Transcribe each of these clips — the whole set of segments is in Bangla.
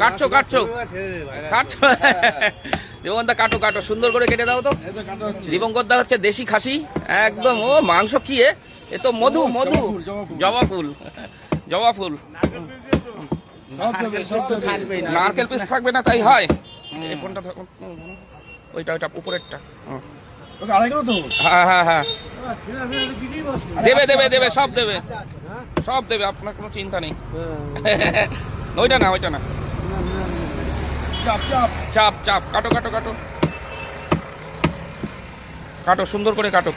কাটছো কাটছো। কাটছো। দেবন্দা, কাটো কাটো। সুন্দর করে কেটে দাও তো। দিবঙ্কর দা হচ্ছে দেশি খাসি। একদম। ও, মাংস কি এ? তো মধু মধু। জবা ফুল। জবা ফুল। নারকেল পিস থাকবে না, তাই হয়। এই ওইটা ওইটা, উপরেরটা। হ্যাঁ হ্যাঁ হ্যাঁ। দেবে দেবে দেবে, সব দেবে। সব দেবে, আপনার কোনো চিন্তা নেই। ওইটা না ওইটা না। চাপ চাপ। চাপ চাপ কাটো কাটো কাটো। কাটো সুন্দর করে কাটো।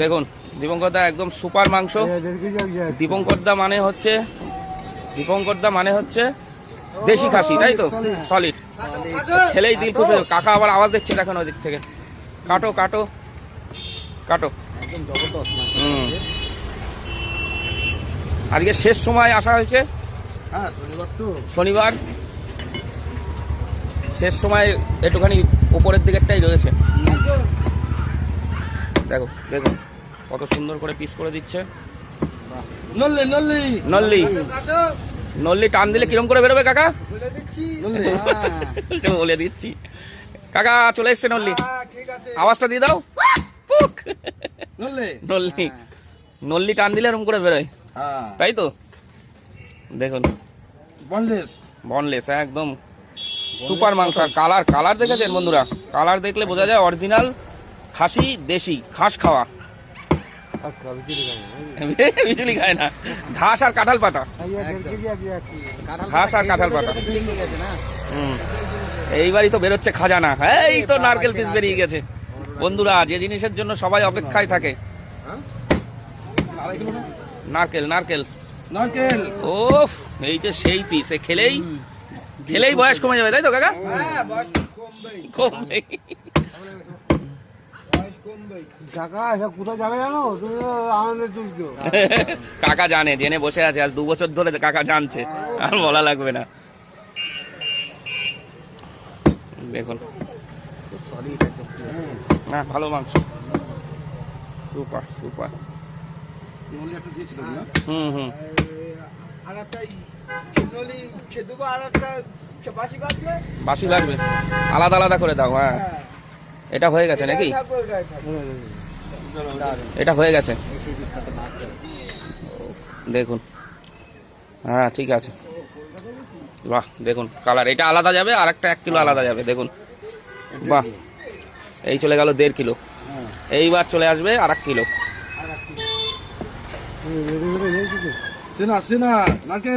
দেখুন দীপঙ্কর দা একদম সুপার মাংস। দীপঙ্কর দা মানে হচ্ছে দীপঙ্কর দা মানে হচ্ছে দেশি খাসি তাই তো? সলিড খেলেই দিল খুশি কাকা আবার আওয়াজ দিচ্ছে দেখেন ওই দিক থেকে। কাটো কাটো। কাটো। হুম। আজকে শেষ সময় আসা হয়েছে। শনিবার শেষ সময় একটুখানি উপরের দিকেরটাই রয়েছে। দেখো দেখো কত সুন্দর করে পিস করে দিচ্ছে। নল্লি নল্লি। নল্লি। নল্লি টান দিলে কিরম করে বেরোবে কাকা? বলে দিচ্ছি। কাকা চলে এসছে নল্লি। আওয়াজটা দিয়ে দাও। নল্লি। নল্লি। নল্লি টান দিলে এরকম করে বেরোয়। হ্যাঁ তাই তো? দেখুন। বনলেস বনলেস একদম। সুপার মাংস। আর কালার কালার দেখেছেন বন্ধুরা? কালার দেখলে বোঝা যায় অরিজিনাল খাসি দেশি ঘাস খাওয়া। বিচুলি খায় না। ঘাস আর কাঁঠাল পাতা। ঘাস আর কাঁঠাল পাতা। হুম। এইবারই তো বেরোচ্ছে খাজানা। এই তো নারকেল পিস বেরিয়ে গেছে। বন্ধুরা যে জিনিসের জন্য সবাই অপেক্ষায় থাকে। নারকেল নারকেল। নারকেল। ওফ এই যে সেই পিস এ খেলেই খেলেই বয়স কমে যাবে তাই তো কাকা? কমবে কাকা জানো? জানে জেনে বসে আছে আজ দু বছর ধরে কাকা জানছে। আর বলা লাগবে না। দেখুন। না ভালো মাংস। সুপার সুপার নল্লি একটা দিয়েছিল না? হুম হুম। আর একটা নলি খেতে আর একটা বাসি লাগবে আলাদা আলাদা করে দাও হ্যাঁ। এটা হয়ে গেছে নাকি? এটা হয়ে গেছে। দেখুন। হ্যাঁ ঠিক আছে। বাহ দেখুন। কালার। এটা আলাদা যাবে আর একটা এক কিলো আলাদা যাবে দেখুন। বাহ। এই চলে গেল দেড় কিলো। এইবার চলে আসবে আর এক কিলো। সিনা সিনা নারকেল